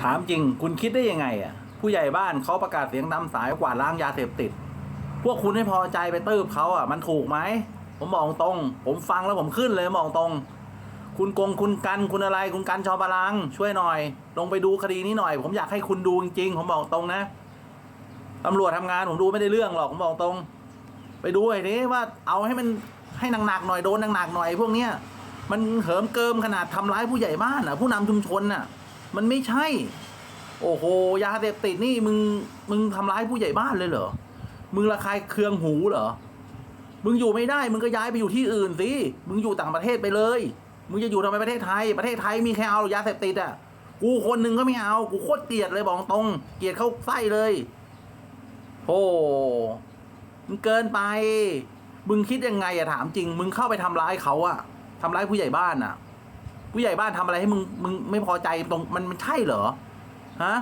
ถามจริงคุณคิดได้ยังไงอะ ผู้ใหญ่บ้านเขาประกาศเสียงตามสายกวาดล้างยาเสพติด พวกคุณไม่พอใจไปตืบเขาอะ มันถูกไหม ผมบอกตรง ผมฟังแล้วผมขึ้นเลยบอกตรง คุณกงคุณกันคุณอะไร คุณกันชอบาลัง ช่วยหน่อย ลงไปดูคดีนี้หน่อย ผมอยากให้คุณดูจริงๆ ผมบอกตรงนะตำรวจทำงานผมดูไม่ได้เรื่องหรอกผมบอกตรง ไปดูไอ้นี้ว่าเอาให้มันให้หนักๆหน่อยโดนหนักๆหน่อยพวกเนี้ยมันเหิมเกิมขนาดทำร้ายผู้ใหญ่บ้านอะ ผู้นำชุมชนอะ มันไม่ใช่ โอ้โหยาเสพติดนี่มึงมึงทำร้ายผู้ใหญ่บ้านเลยเหรอมึงระคายเคืองหูเหรอมึงอยู่ไม่ได้ มึงก็ย้ายไปอยู่ที่อื่นสิมึงอยู่ต่างประเทศไปเลย มึงจะอยู่ทำไมประเทศไทย ประเทศไทยมีใครเอาหรอยาเสพติดอะกูคนหนึ่งก็ไม่เอา กูโคตรเกลียดเลยบอกตรง เกลียดเข้าไส้เลยโอ้มึงเกินไป มึงคิดยังไงอะถามจริง มึงเข้าไปทำร้ายเขาอะทำร้ายผู้ใหญ่บ้านอะ ผู้ใหญ่บ้านทำอะไรให้มึงมึงไม่พอใจตรงมันมันใช่เหรอฮะ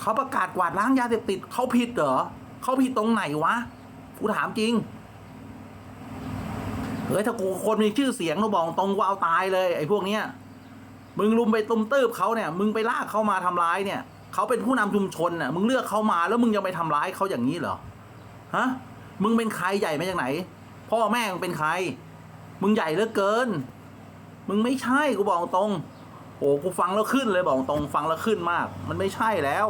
เขาประกาศกวาดล้างยาเสพติดเขาผิดเหรอเขาผิดตรงไหนวะกูถามจริงเฮ้ยถ้ากูคนมีชื่อเสียงเราบอกตรงกูเอาตายเลยไอ้พวกเนี้ยมึงลุมไปตุ้มตืบเขาเนี่ย มึงไปลากเขามาทำร้ายเนี่ยเขาเป็นผู้นำชุมชนน่ะมึงเลือกเขามาแล้วมึงยังไปทำร้ายเขาอย่างนี้เหรอฮะมึงเป็นใครใหญ่มาจากไหน พ่อแม่มึงเป็นใคร มึงใหญ่เหลือเกิน มึงไม่ใช่กูบอกตรง โอ้กูฟังแล้วขึ้นเลยบอกตรงฟังแล้วขึ้นมาก มันไม่ใช่แล้ว